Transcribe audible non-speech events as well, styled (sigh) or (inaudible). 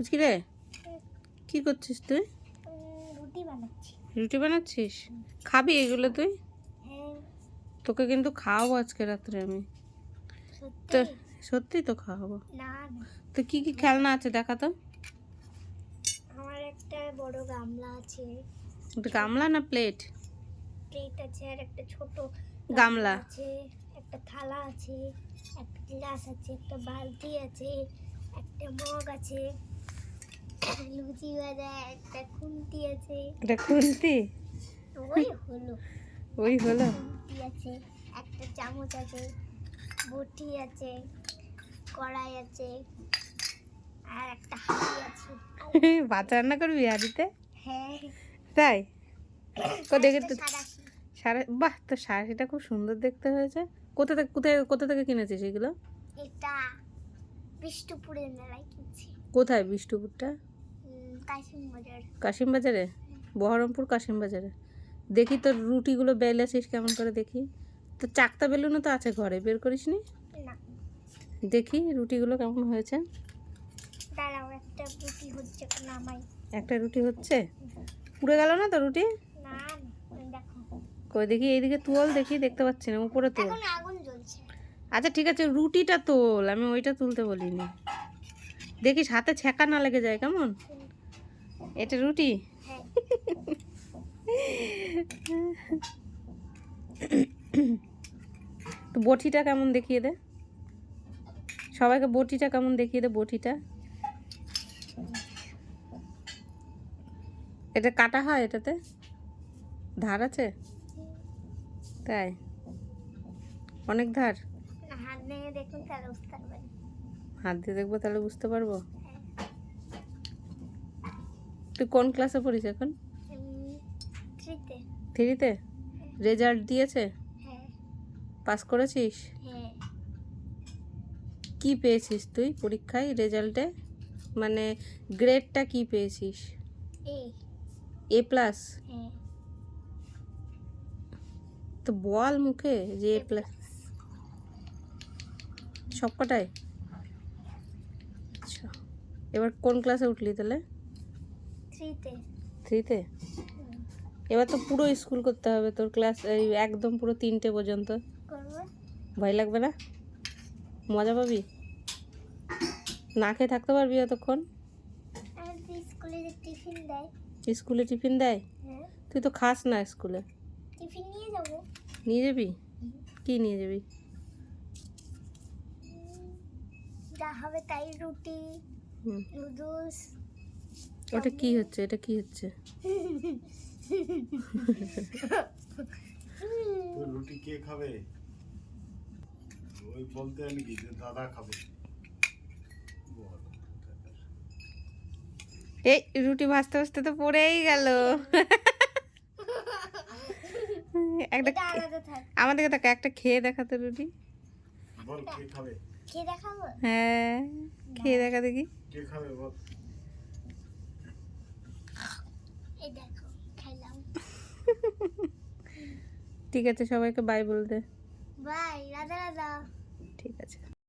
বুঝকি রে? কি করছিস তুই? রুটি বানাচ্ছি। রুটি বানাচ্ছিস? খাবি এগুলো তুই? হ্যাঁ। তোকে কিন্তু খাওয়াবো আজকে রাত্রে আমি। সত্যি? তো সত্যি তো খাওয়াবো। তো কি কি খেলনা আছে দেখা তো। আমার একটা বড় গামলা আছে। একটা গামলা না প্লেট? প্লেট আছে আর একটা ছোট গামলা আছে একটা থালা আছে একটা গ্লাস আছে একটা বালতি আছে একটা মগ আছে। লুচি ভাজা একটা খুন্তি আছে। এটা খুন্তি? ওই হলো। ওই হলো? খুন্তি আছে একটা চামচ আছে বটি আছে কড়াই আছে আর একটা হাঁড়ি আছে। (laughs) ভাত রান্না করবি হাড়িতে? হ্যাঁ। তাই? তো দেখে তো সারা। বাহ তো শাড়িটা খুব সুন্দর দেখতে হয়েছে। কোথা থেকে কোথায় কোথা থেকে কিনেছিস এগুলো? এটা বিষ্ণুপুরের মেলায় কিনছি। কোথায় বিষ্ণুপুরটা? কাশিম বাজার বহরমপুর কাশিম বাজারে দেখি তোর রুটিগুলো বেলেছিস কেমন করে দেখি। তো চাকতা বেলুনও তো আছে ঘরে বের করিস নি। দেখি রুটিগুলো কেমন হয়েছে। একটা রুটি হচ্ছে একটা রুটি হচ্ছে? পুড়ে গেল না তো রুটি? কই দেখি এইদিকে তোল দেখি দেখতে পাচ্ছি না উপরে তোল। আচ্ছা ঠিক আছে রুটিটা তোল আমি ওইটা তুলতে বলিনি। দেখিস হাতে ছ্যাঁকা না লেগে যায় কেমন? এটা রুটি? হ্যাঁ তো বটিটা কেমন দেখিয়ে দে। সবাইকে বটিটা কেমন দেখিয়ে দে বটিটা। এটা কাটা হয় এটাতে? ধার আছে? তাই? অনেক ধার? হাত ভেঙে দেখুন তাহলে বুঝতে পারবেন। হাত দিয়ে দেখব তাহলে বুঝতে পারব? তুই কোন ক্লাসে পড়িস এখন? থ্রিতে রেজাল্ট দিয়েছে? হ্যাঁ। পাস করেছিস? হ্যাঁ। কি পেয়েছিস তুই পরীক্ষায় রেজাল্টে মানে গ্রেডটা কি পেয়েছিস? এ প্লাস হ্যাঁ। তো বল মুখে যে এ প্লাস সবকটাই? আচ্ছা। এবার কোন ক্লাসে উঠলি তাহলে? থ্রিতে থ্রিতে এবার তো পুরো স্কুল করতে হবে তোর ক্লাস এই একদম পুরো তিনটে পর্যন্ত। ভয় লাগবে না? মজা পাবি? না খেয়ে থাকতে পারবি অতক্ষণ আর স্কুলে টিফিন দেয়। স্কুলে টিফিন দেয়? হ্যাঁ। তুই তো খাস না স্কুলে টিফিন নিয়ে যাব। নিয়ে যাবি? কি নিয়ে যাবি? যা হবে তাই রুটি নুডলস। ওটা কি হচ্ছে? এটা কি হচ্ছে? তো রুটি কে খাবে? ওই বলতে আমি কি যে দাদা খাবে। এই রুটি ভাজতে ভাজতে তো পড়েই গেল। একটা আমাদেরকে তাকে একটা খেয়ে দেখাতো রুটি। বল কে খাবে? কে দেখাবো? হ্যাঁ খেয়ে দেখা দেখি। কে খাবে বল এই দেখো খাইলাম ঠিক আছে সবাইকে বাই বলতে বাই রাধা রাধা। ঠিক আছে।